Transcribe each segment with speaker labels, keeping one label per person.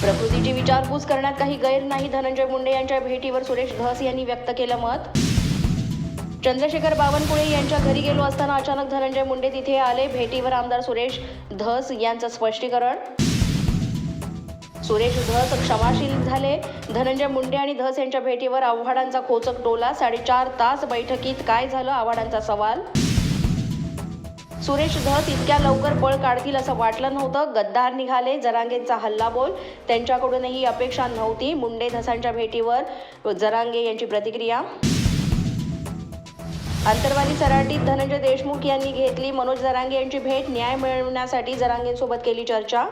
Speaker 1: प्रकृतीची विचारपूस करण्यात काही गैर नाही धनंजय मुंडे यांच्या भेटीवर सुरेश धस यांनी व्यक्त केलं मत. चंद्रशेखर बावनकुळे यांच्या घरी गेलो असताना अचानक धनंजय मुंडे तिथे आले. भेटीवर आमदार सुरेश धस यांचं स्पष्टीकरण. सुरेश धस क्षमाशील झाले. धनंजय मुंडे आणि धस यांच्या भेटीवर आव्हाडांचा खोचक टोला. साडेचार तास बैठकीत काय झालं? आव्हाडांचा सवाल. सुरेश धत इतक्या लवकर पळ काढतील असं वाटलं नव्हतं. गद्दार निघाले जरांगेंचा हल्लाबोल त्यांच्याकडूनही अपेक्षा नव्हती. मुंडे धसांच्या भेटीवर जरांगे यांची प्रतिक्रिया. अंतरवाली सराटीत धनंजय देशमुख यांनी घेतली मनोज जरांगे यांची भेट. न्याय मिळवण्यासाठी जरांगेंसोबत केली चर्चा.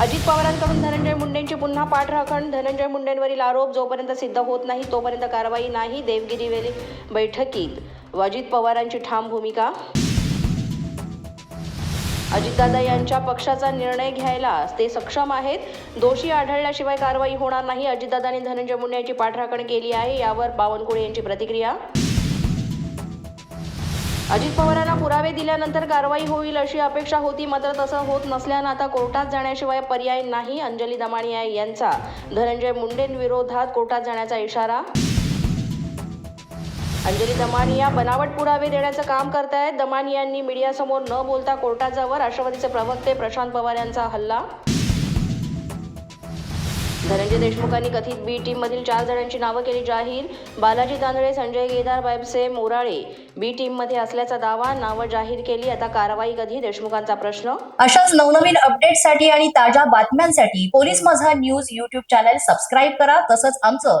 Speaker 1: अजित पवारांकडून धनंजय मुंडेंची पुन्हा पाठराखण. धनंजय मुंडेंवरील आरोप जोपर्यंत सिद्ध होत नाही तोपर्यंत कारवाई नाही. देवगिरीवेली बैठकीत अजित पवारांची ठाम भूमिका? अजितदादा यांच्या पक्षाचा निर्णय घ्यायला ते सक्षम आहेत. दोषी आढळल्याशिवाय कारवाई होणार नाही. अजितदादांनी धनंजय मुंडे यांची पाठराखण केली आहे. यावर बावनकुळे यांची प्रतिक्रिया? अजित पवारांना पुरावे दिल्यानंतर कारवाई होईल अशी अपेक्षा होती. मात्र तसं होत नसल्यानं आता कोर्टात जाण्याशिवाय पर्याय नाही. अंजली दमाणिया यांचा. धनंजय मुंडेंविरोधात कोर्टात जाण्याचा इशारा? अंजली दमानिया बनावट पुरावे देण्याचं काम करतायत. दमानियांनी मीडियासमोर न बोलता कोर्टात जावं राष्ट्रवादीचे प्रवक्ते प्रशांत पवार यांचा हल्ला. धनंजय देशमुखांनी कथित बी टीममधील चार जणांची नावं केली जाहीर. बालाजी तांदळे संजय गेदार बायबसे मोराळे बी टीममध्ये असल्याचा दावा नावं जाहीर केली. आता कारवाई कधी? देशमुखांचा प्रश्न.
Speaker 2: अशाच नवनवीन अपडेटसाठी आणि ताज्या बातम्यांसाठी police Majha news YouTube channel subscribe करा. तसंच आमचं